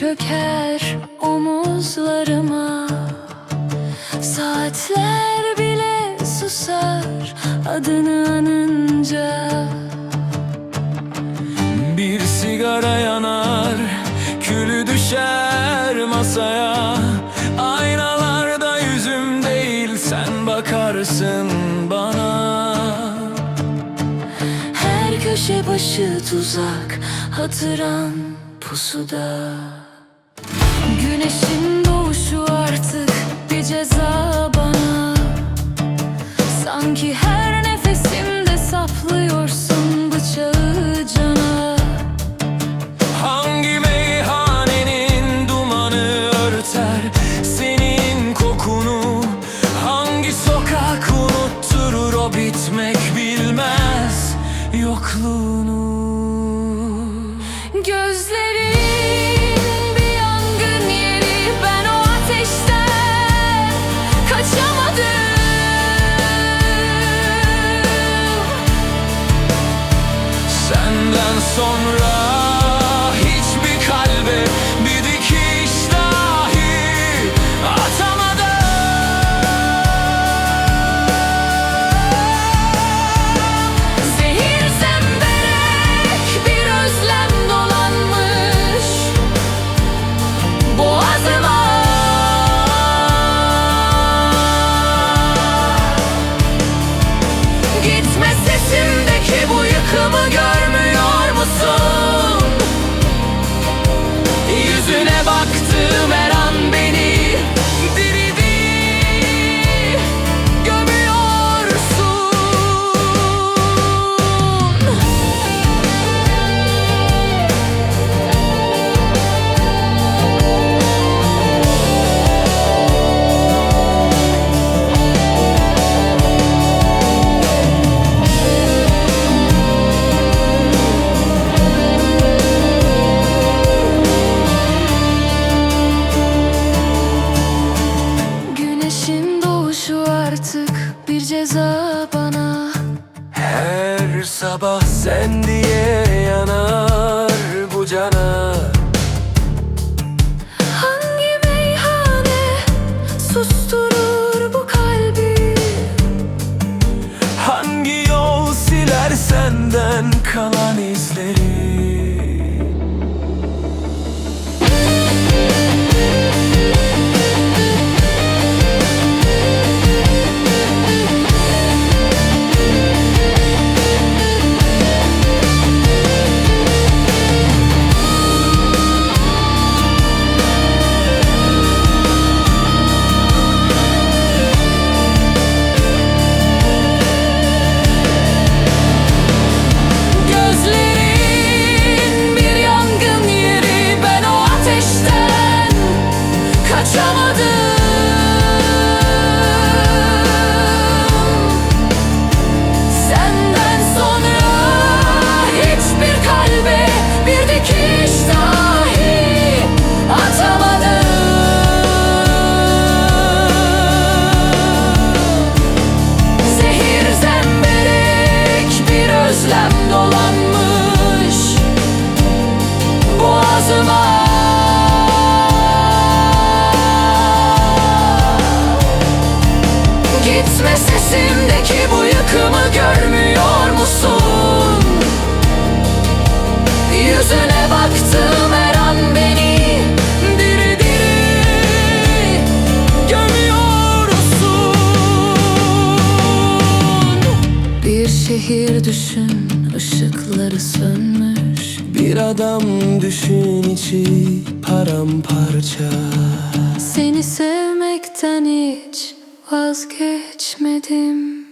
çöker omuzlarıma. Saatler bile susar adını anınca. Bir sigara yanar Külü düşer masaya. Aynalarda yüzüm değil Sen bakarsın bana. Her köşe başı tuzak Hatıran pusuda Güneşin doğuşu artık bir ceza bana. Sanki her nefesimde saplıyorsun bıçağı cana. Hangi meyhanenin dumanı örter Senin kokunu? Hangi sokak unutturur o bitmek bilmez Yokluğunu sunrise Gitme sesimdeki bu yıkımı görmüyor musun? Yüzüne baktığım her an beni diri diri gömüyorsun Bir şehir düşün ışıkları sönmüş. Bir adam düşün içi paramparça. Seni sevmekten hiç vazgeçmedim